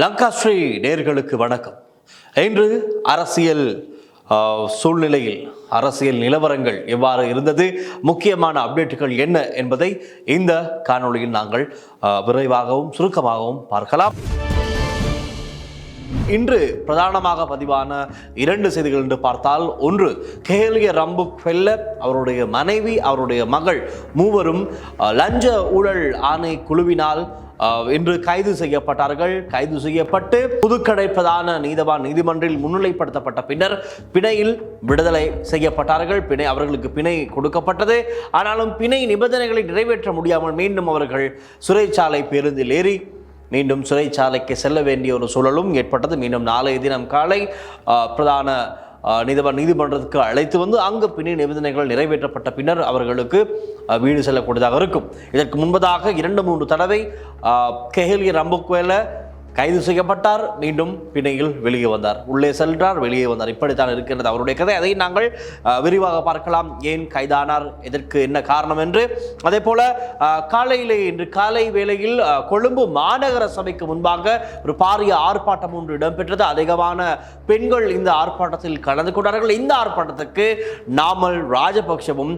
லங்காஸ்ரீ நேர்களுக்கு வணக்கம். இன்று அரசியல் சூழ்நிலையில் அரசியல் நிலவரங்கள் எவ்வாறு இருந்தது முக்கியமான அப்டேட்டுகள் என்ன என்பதை இந்த காணொளியில் நாங்கள் விரைவாகவும் சுருக்கமாகவும் பார்க்கலாம். இன்று பிரதானமாக பதிவான இரண்டு செய்திகள் என்று பார்த்தால் ஒன்று கேலிய ரம்பு வெல்ல அவருடைய மனைவி அவருடைய மகள் மூவரும் லஞ்ச ஊழல் ஆணை குழுவினால் இன்று கைது செய்யப்பட்டார்கள். கைது செய்யப்பட்டு புதுக்கடை பிரதான நீதவான் நீதிமன்றில் முன்னிலைப்படுத்தப்பட்ட பின்னர் பிணையில் விடுதலை செய்யப்பட்டார்கள். பிணை அவர்களுக்கு பிணை கொடுக்கப்பட்டது. ஆனாலும் பிணை நிபந்தனைகளை நிறைவேற்ற முடியாமல் மீண்டும் அவர்கள் சிறைச்சாலை பேருந்தில் ஏறி மீண்டும் சிறைச்சாலைக்கு செல்ல வேண்டிய ஒரு சூழலும் ஏற்பட்டது. மீண்டும் நாளைய தினம் காலை பிரதான நீதிபதி நீதிமன்றத்துக்கு அழைத்து வந்து அங்கு பிணை நிபந்தனைகள் நிறைவேற்றப்பட்ட பின்னர் அவர்களுக்கு வீடு செல்லக்கூடியதாக இருக்கும். இதற்கு முன்பதாக இரண்டு மூன்று தடவை கெஹலிய ரம்புக்வேல கைது செய்யப்பட்டார். மீண்டும் பிணையில் வெளியே வந்தார். உள்ளே சென்றார் வெளியே வந்தார். இப்படித்தான் இருக்கின்றது அவருடைய கதை. அதை நாங்கள் விரிவாக பார்க்கலாம். ஏன் கைதானார்? இதற்கு என்ன காரணம் என்று. அதே போல காலையிலே இன்று காலை வேளையில் கொழும்பு மாநகர சபைக்கு முன்பாக ஒரு பாரிய ஆர்ப்பாட்டம் ஒன்று இடம்பெற்றது. அதிகமான பெண்கள் இந்த ஆர்ப்பாட்டத்தில் கலந்து கொண்டார்கள். இந்த ஆர்ப்பாட்டத்துக்கு நாமல் ராஜபக்ஷவும்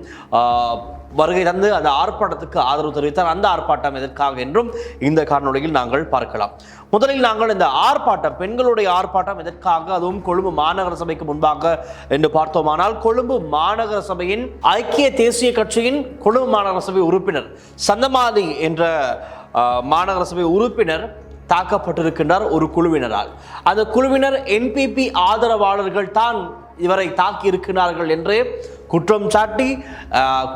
வருகை தந்து அந்த ஆர்ப்பாட்டத்துக்கு ஆதரவு தெரிவித்தார். அந்த ஆர்ப்பாட்டம் எதற்காக என்றும் இந்த காணொலியில் நாங்கள் பார்க்கலாம். முதலில் நாங்கள் இந்த ஆர்ப்பாட்டம் பெண்களுடைய ஆர்ப்பாட்டம் எதற்காக? அதுவும் கொழும்பு மாநகர சபைக்கு முன்பாக என்று பார்த்தோமானால் கொழும்பு மாநகர சபையின் ஐக்கிய தேசிய கட்சியின் கொழும்பு மாநகர சபை உறுப்பினர் சந்தமாதி என்ற மாநகர சபை உறுப்பினர் தாக்கப்பட்டிருக்கின்றார் ஒரு குழுவினரால். அந்த குழுவினர் என்பிபி ஆதரவாளர்கள் தான் இவரை தாக்கி இருக்கிறார்கள் என்று குற்றம் சாட்டி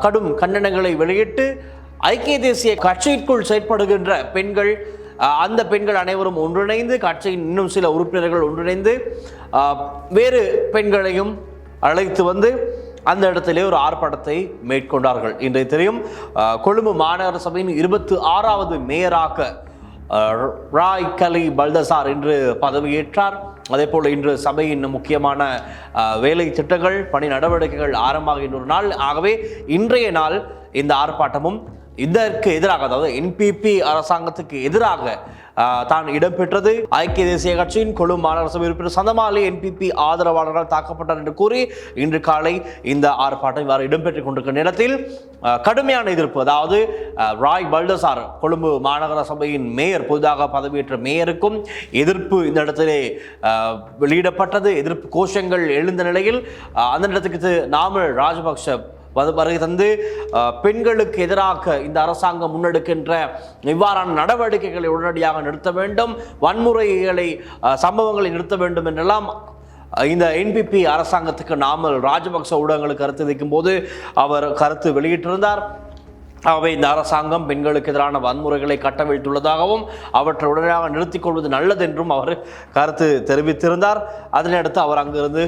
கடும் கண்டனங்களை வெளியிட்டு ஐக்கிய தேசிய கட்சிக்குள் செயற்படுகின்ற பெண்கள் அந்த பெண்கள் அனைவரும் ஒன்றிணைந்து கட்சியின் இன்னும் சில உறுப்பினர்கள் ஒன்றிணைந்து வேறு பெண்களையும் அழைத்து வந்து அந்த இடத்திலே ஒரு ஆர்ப்பாட்டத்தை மேற்கொண்டார்கள். இன்றைய தெரியும் கொழும்பு மாநகர சபையின் இருபத்தி ஆறாவது மேயராக ராய் கலி பல்தசார் இன்று பதவியேற்றார். அதே போல் இன்று சபையின் முக்கியமான வேலை திட்டங்கள் பணி நடவடிக்கைகள் ஆரம்பமாகின்ற ஒரு நாள். ஆகவே இன்றைய நாள் இந்த ஆர்ப்பாட்டமும் இதற்கு எதிராக அதாவது என்பிபி அரசாங்கத்துக்கு எதிராக தான் இடம்பெற்றது. ஐக்கிய தேசிய கட்சியின் கொழும்பு மாநகர சபை உறுப்பினர் சந்தமாலி என்பிபி ஆதரவாளர்கள் தாக்கப்பட்டார் என்று கூறி இன்று காலை இந்த ஆர்ப்பாட்டம் இவ்வாறு இடம்பெற்றுக் கொண்டிருக்கிற நேரத்தில் கடுமையான எதிர்ப்பு. அதாவது ராய் பல்டசார் கொழும்பு மாநகர சபையின் மேயர் புதிதாக பதவியேற்ற மேயருக்கும் எதிர்ப்பு இந்த இடத்திலே வெளியிடப்பட்டது. எதிர்ப்பு கோஷங்கள் எழுந்த நிலையில் அந்த இடத்துக்கு நாமல் ராஜபக்ஷ அது வருகை தந்து பெண்களுக்கு எதிராக இந்த அரசாங்கம் முன்னெடுக்கின்ற இவ்வாறான நடவடிக்கைகளை உடனடியாக நிறுத்த வேண்டும் வன்முறைகளை சம்பவங்களை நிறுத்த வேண்டும் என்றெல்லாம் இந்த என்பிபி அரசாங்கத்துக்கு நாமல் ராஜபக்ச ஊடகங்களுக்கு கருத்து வைக்கும் போது அவர் கருத்து வெளியிட்டிருந்தார். ஆகவே இந்த அரசாங்கம் பெண்களுக்கு எதிரான வன்முறைகளை கட்டவிழ்த்துள்ளதாகவும் அவற்றை உடனடியாக நிறுத்திக் கொள்வது நல்லது என்றும் அவர் கருத்து தெரிவித்திருந்தார். அதனையடுத்து அவர் அங்கிருந்து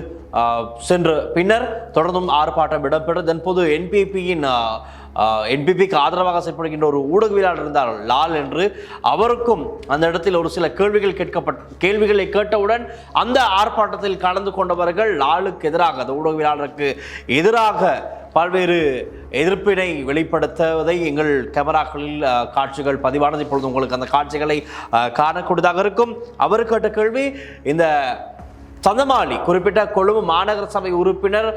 சென்று பின்னர் தொடர்ந்தும் ஆர்ப்பாட்டம் இடம்பெற்றது. தற்போது என்பிபியின் என்பிபிக்கு ஆதரவாக செயல்படுகின்ற ஒரு ஊடகவியலாளர் இருந்தார் லால் என்று. அவருக்கும் அந்த இடத்தில் ஒரு சில கேள்விகள் கேட்கப்பட்ட கேள்விகளை கேட்டவுடன் அந்த ஆர்ப்பாட்டத்தில் கலந்து கொண்டவர்கள் லாலுக்கு எதிராக அந்த ஊடகவியலாளருக்கு எதிராக பல்வேறு எதிர்ப்பினை வெளிப்படுத்துவதை எங்கள் கேமராக்களில் காட்சிகள் பதிவானது. இப்பொழுது உங்களுக்கு அந்த காட்சிகளை காணக்கூடியதாக இருக்கும். அவர் கேட்ட கேள்வி இந்த சந்தமாலி குறிப்பிட்ட கொழும்பு மாநகர சபை உறுப்பினர்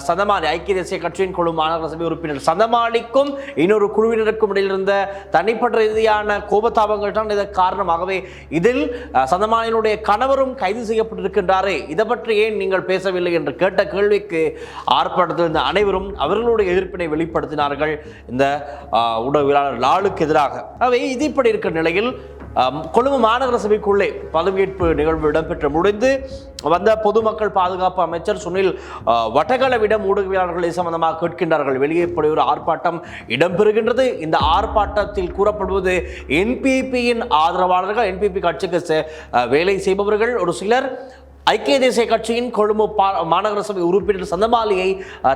சதமாலி சந்தமாலி ஐக்கிய தேசிய கட்சியின் கொழும்பு மாநகர சபை உறுப்பினர் சந்தமாலிக்கும் இன்னொரு குழுவினருக்கும் இடையில் இருந்த தனிப்பட்ட ரீதியான கோபத்தாபங்கள் தான் இதற்கு காரணமாகவே இதில் அஹ், சந்தமாலியினுடைய கணவரும் கைது செய்யப்பட்டிருக்கின்றாரே. இதை பற்றி ஏன் நீங்கள் பேசவில்லை என்று கேட்ட கேள்விக்கு ஆர்ப்பாட்டத்தில் இருந்த அனைவரும் அவர்களுடைய எதிர்ப்பினை வெளிப்படுத்தினார்கள். இந்த உடவியலாளர் லாலுக்கு எதிராக. ஆகவே இது இப்படி இருக்கிற நிலையில் கொழும்பு மாநகர சபைக்குள்ளே பதவியேற்பு நிகழ்வு இடம்பெற்று முடிந்து வந்த பொதுமக்கள் பாதுகாப்பு அமைச்சர் சுனில் அஹ், வட்டகளவிடம் ஊடகவியலாளர்கள் சம்பந்தமாக கேட்கின்றார்கள். வெளியே ஒரு ஆர்ப்பாட்டம் இடம்பெறுகின்றது. இந்த ஆர்ப்பாட்டத்தில் கூறப்படுவது என்பிபியின் ஆதரவாளர்கள் என்பிபி கட்சிக்கு செ- வேலை செய்பவர்கள். ஒரு சிலர் ஐக்கிய தேசிய கட்சியின் கொழும்பு பா- மாநகர சபை உறுப்பினர் சந்தமாலியை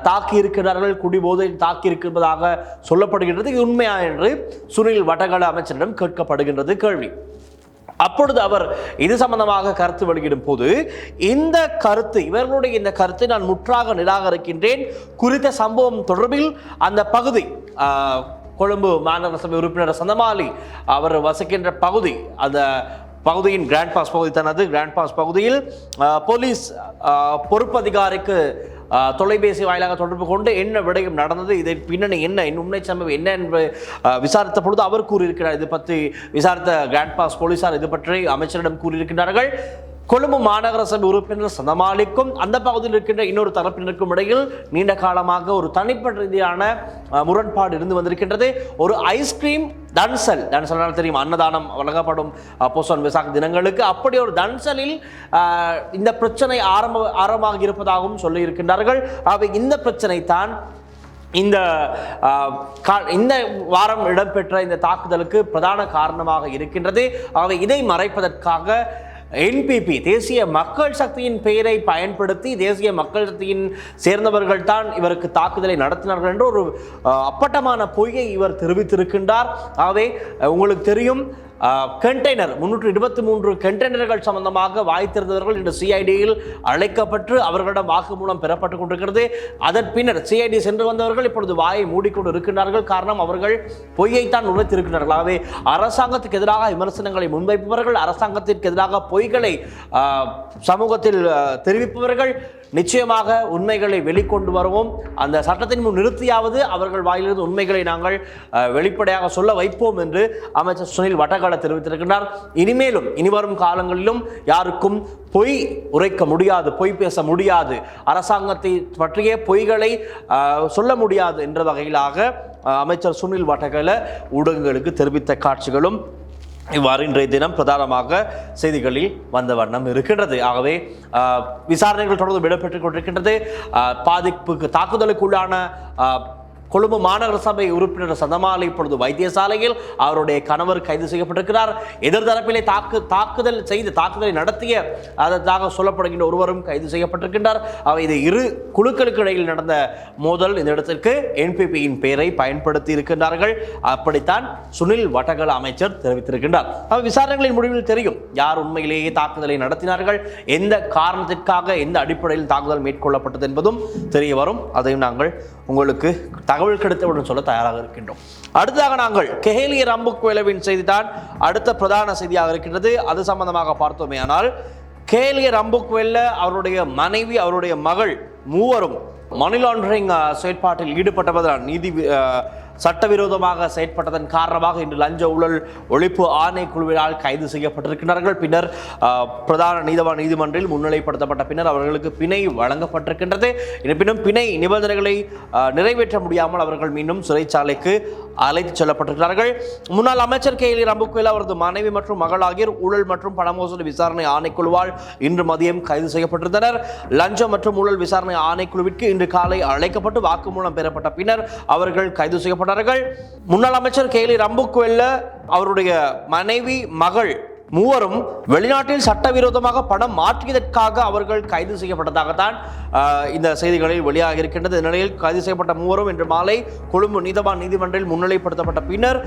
தாக்கி இருக்கிறார்கள் குடிபோதை தாக்கி இருப்பதாக சொல்லப்படுகின்றது உண்மையா என்று சுனில் வடகள அமைச்சரிடம் கேட்கப்படுகின்றது கேள்வி. அப்பொழுது அவர் இது சம்பந்தமாக கருத்து வெளியிடும் போது இந்த கருத்து இவர்களுடைய இந்த கருத்தை நான் முற்றாக நிராகரிக்கின்றேன். குறித்த சம்பவம் தொடர்பில் அந்த பகுதி கொழும்பு மாநகர சபை உறுப்பினர் சந்தமாலி அவர் வசிக்கின்ற பகுதி அந்த பகுதியின் கிராண்ட் பாஸ் பகுதி தனது கிராண்ட் பாஸ் பகுதியில் போலீஸ் பொறுப்பதிகாரிக்கு தொலைபேசி வாயிலாக தொடர்பு கொண்டு என்ன விடயம் நடந்தது இதை பின்னணி என்ன உண்மை சம்பவம் என்ன என்று விசாரித்த பொழுது அவர் கூறியிருக்கிறார். இது பற்றி விசாரித்த கிராண்ட் பாஸ் போலீசார் இது பற்றி அமைச்சரிடம் கூறியிருக்கிறார்கள். கொழும்பு மாநகர சபை உறுப்பினர் சதமாலிக்கும் அந்த பகுதியில் இருக்கின்ற இன்னொரு தரப்பினருக்கும் இடையில் நீண்ட காலமாக ஒரு தனிப்பட்ட ரீதியான முரண்பாடு இருந்து வந்திருக்கின்றது. ஒரு ஐஸ்கிரீம் தன்சல் தன்சல் தெரியும் அன்னதானம் வழங்கப்படும் அஹ், விசாக் தினங்களுக்கு அப்படி ஒரு தன்சலில் இந்த பிரச்சனை ஆரம்ப ஆரம்பமாக இருப்பதாகவும் சொல்லி இருக்கின்றார்கள் அவை இந்த பிரச்சனை தான் இந்த கா- இந்த வாரம் இடம்பெற்ற இந்த தாக்குதலுக்கு பிரதான காரணமாக இருக்கின்றது. ஆகவே இதை மறைப்பதற்காக என்பிபி தேசிய மக்கள் சக்தியின் பெயரை பயன்படுத்தி தேசிய மக்கள் சக்தியின் சேர்ந்தவர்கள் தான் இவருக்கு தாக்குதலை நடத்தினார்கள் என்று ஒரு அப்பட்டமான பொய்யை இவர் தெரிவித்திருக்கின்றார். ஆகவே உங்களுக்கு தெரியும் கண்டெய்னர் முன்னூற்று இருபத்தி மூன்று கண்டெய்னர்கள் சம்பந்தமாக வாய்த்திருந்தவர்கள் இன்று சிஐடியில் அழைக்கப்பட்டு அவர்களிடம் வாக்குமூலம் பெறப்பட்டுக் கொண்டிருக்கிறது. அதன் பின்னர் சிஐடி சென்று வந்தவர்கள் இப்பொழுது வாயை மூடிக்கொண்டு இருக்கின்றார்கள். காரணம் அவர்கள் பொய்யைத்தான் உழைத்திருக்கிறார்கள் ஆகவே அரசாங்கத்துக்கு எதிராக விமர்சனங்களை முன்வைப்பவர்கள் அரசாங்கத்திற்கு எதிராக பொய்களை சமூகத்தில் தெரிவிப்பவர்கள் நிச்சயமாக உண்மைகளை வெளிக்கொண்டு வருவோம். அந்த சட்டத்தின் முன் நிறுத்தியாவது அவர்கள் வாயிலிருந்து உண்மைகளை நாங்கள் வெளிப்படையாக சொல்ல வைப்போம் என்று அமைச்சர் சுனில் வட்டகால தெரிவித்திருக்கிறார் இனிமேலும் இனிவரும் காலங்களிலும் யாருக்கும் பொய் உரைக்க முடியாது பொய் பேச முடியாது. அரசாங்கத்தை பற்றிய பொய்களை சொல்ல முடியாது என்ற வகையிலாக அமைச்சர் சுனில் வட்டகல ஊடகங்களுக்கு தெரிவித்த காட்சிகளும் இவ்வாறு இன்றைய தினம் பிரதானமாக செய்திகளில் வந்த வண்ணம் இருக்கின்றது. ஆகவே விசாரணைகள் தொடர்ந்து விடப்பட்டுக் கொண்டிருக்கின்றது. பாதிப்புக்கு தாக்குதலுக்குள்ளான கொழும்பு மாநகர சபை உறுப்பினர் சதமாலி இப்பொழுது வைத்தியசாலையில் அவருடைய கணவர் கைது செய்யப்பட்டிருக்கிறார். எதிர்தரப்பிலே தாக்கு தாக்குதல் செய்து தாக்குதலை நடத்திய அதற்காக சொல்லப்படுகின்ற ஒருவரும் கைது செய்யப்பட்டிருக்கின்றார். அவை இது இரு குழுக்களுக்கு இடையில் நடந்த மோதல் இந்த இடத்திற்கு என்பிபியின் பெயரை பயன்படுத்தி இருக்கின்றார்கள். அப்படித்தான் சுனில் வட்டகல அமைச்சர் தெரிவித்திருக்கின்றார். அவர் விசாரணைகளின் முடிவில் தெரியும் யார் உண்மையிலேயே தாக்குதலை நடத்தினார்கள் எந்த காரணத்திற்காக எந்த அடிப்படையில் தாக்குதல் மேற்கொள்ளப்பட்டது என்பதும் தெரிய வரும். அதையும் நாங்கள் உங்களுக்கு தகவல் கிடைத்தவுடன் சொல்ல தயாராக இருக்கின்றோம். அடுத்ததாக நாங்கள் கெஹேலிய செய்தி செய்திதான் அடுத்த பிரதான செய்தியாக இருக்கின்றது. அது சம்பந்தமாக பார்த்தோமே ஆனால் கேலிய ரம்புக்வெல்ல அவருடைய மனைவி அவருடைய மகள் மூவரும் மணி லாண்டரிங் செயற்பாட்டில் ஈடுபட்டவர்கள் நீதி சட்டவிரோதமாக செயற்பட்டதன் காரணமாக இன்று லஞ்ச ஊழல் ஒழிப்பு ஆணைக்குழுவினால் கைது செய்யப்பட்டிருக்கிறார்கள் பின்னர் பிரதான நீதவான் நீதிமன்றில் முன்னிலைப்படுத்தப்பட்ட பின்னர் அவர்களுக்கு பிணை வழங்கப்பட்டிருக்கின்றது. இருப்பினும் பிணை நிபந்தனைகளை நிறைவேற்ற முடியாமல் அவர்கள் மீண்டும் சிறைச்சாலைக்கு அழைத்துச் செல்லப்பட்டிருக்கிறார்கள். முன்னாள் அமைச்சர் கே. எல். ரம்புக்குவேல் அவரது மனைவி மற்றும் மகள் ஆகியோர் ஊழல் மற்றும் பணமோசடி விசாரணை ஆணைக்குழுவால் இன்று மதியம் கைது செய்யப்பட்டிருந்தனர். லஞ்சம் மற்றும் ஊழல் விசாரணை ஆணைக்குழுவிற்கு இன்று காலை அழைக்கப்பட்டு வாக்குமூலம் பெறப்பட்ட பின்னர் அவர்கள் கைது செய்யப்பட்டார்கள். முன்னாள் அமைச்சர் கே. எல். ரம்புக்குவேல்ல அவருடைய மனைவி மகள் மூவரும் வெளிநாட்டில் சட்டவிரோதமாக பணம் மாற்றியதற்காக அவர்கள் கைது செய்யப்பட்டதாகத்தான் இந்த செய்திகளில் வெளியாக இருக்கின்றது. இந்த நிலையில் கைது செய்யப்பட்ட மூவரும் இன்று மாலை கொழும்பு நீதவான் நீதிமன்றில் முன்னிலைப்படுத்தப்பட்ட பின்னர்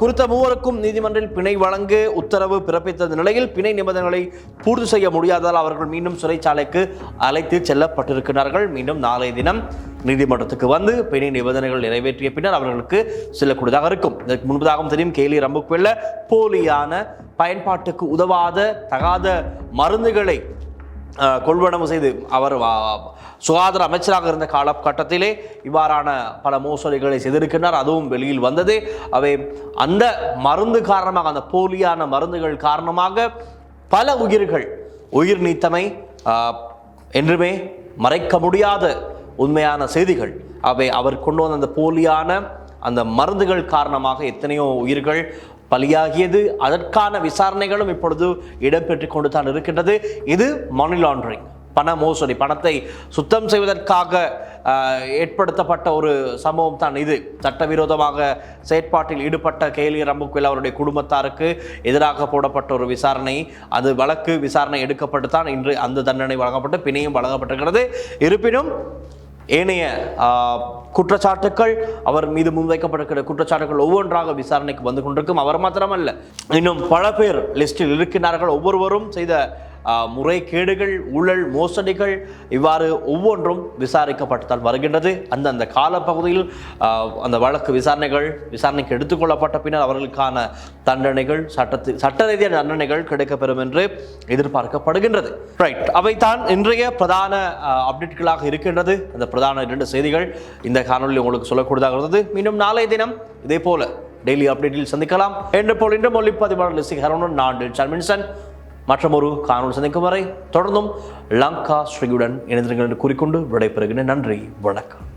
குறித்த மூவருக்கும் நீதிமன்றில் பிணை வழங்க உத்தரவு பிறப்பித்த நிலையில் பிணை நிபந்தனைகளை பூர்த்தி செய்ய முடியாததால் அவர்கள் மீண்டும் சிறைச்சாலைக்கு அழைத்து செல்லப்பட்டிருக்கிறார்கள். மீண்டும் நாளைய தினம் நீதிமன்றத்துக்கு வந்து பிணை நிபந்தனைகள் நிறைவேற்றிய பின்னர் அவர்களுக்கு செல்லக்கூடியதாக இருக்கும். இதற்கு முன்பதாகவும் தெரியும் கேலி ரம்புக்குள்ள போலியான பயன்பாட்டுக்கு உதவாத தகாத மருந்துகளை கொள்வனவு செய்து அவர் சுகாதார அமைச்சராக இருந்த காலகட்டத்திலே இவ்வாறான பல மோசடிகளை செய்திருக்கின்றார். அதுவும் வெளியில் வந்தது. அவை அந்த மருந்து காரணமாக அந்த போலியான மருந்துகள் காரணமாக பல உயிர்கள் உயிர் நீத்தமை என்றுமே மறைக்க முடியாத உண்மையான செய்திகள். அவை அவர் கொண்டு வந்த அந்த போலியான அந்த மருந்துகள் காரணமாக எத்தனையோ உயிர்கள் பலியாகியது. அதற்கான விசாரணைகளும் இப்பொழுது இடம்பெற்று கொண்டு தான் இருக்கின்றது. இது மணி லாண்டரிங் பண மோசடி பணத்தை சுத்தம் செய்வதற்காக ஏற்படுத்தப்பட்ட ஒரு சம்பவம் தான் இது. சட்டவிரோதமாக செயற்பாட்டில் ஈடுபட்ட கேலி ரம்புக்குவில் அவருடைய குடும்பத்தாருக்கு எதிராக போடப்பட்ட ஒரு விசாரணை. அது வழக்கு விசாரணை எடுக்கப்பட்டு தான் இன்று அந்த தண்டனை வழங்கப்பட்டு பிணையும் வழங்கப்பட்டிருக்கிறது. இருப்பினும் ஏனைய குற்றச்சாட்டுக்கள் அவர் மீது முன்வைக்கப்பட்டிருக்கிற குற்றச்சாட்டுகள் ஒவ்வொன்றாக விசாரணைக்கு வந்து கொண்டிருக்கும். அவர் மாத்திரமல்ல இன்னும் பல பேர் லிஸ்டில் இருக்கின்றார்கள். ஒவ்வொருவரும் செய்த முறைகேடுகள் ஊழல் மோசடிகள் இவ்வாறு ஒவ்வொன்றும் விசாரிக்கப்பட்டுத்தான் வருகின்றது. அந்தந்த காலப்பகுதியில் அந்த வழக்கு விசாரணைகள் விசாரணைக்கு எடுத்துக்கொள்ளப்பட்ட பின்னர் அவர்களுக்கான தண்டனைகள் சட்டத்து சட்ட ரீதியான தண்டனைகள் கிடைக்கப்பெறும் என்று எதிர்பார்க்கப்படுகின்றது. ரைட் அவைதான் இன்றைய பிரதான அப்டேட்களாக இருக்கின்றது. அந்த பிரதான இரண்டு செய்திகள் இந்த காணொலி உங்களுக்கு சொல்லக்கூடியதாக இருந்தது. மீண்டும் நாளைய தினம் இதே போல டெய்லி அப்டேட்டில் சந்திக்கலாம். என்று போல் இன்று மொழிப்பதிவாளர் லிசி ஹரோனன் நான் சர்மின்சன். மற்றும் ஒரு காணொலி சந்திக்கும் வரை தொடர்ந்தும் லங்கா ஸ்ரீயுடன் இணைந்திருங்கள் என்று கூறிக்கொண்டு விடைபெறுகிறேன். நன்றி வணக்கம்.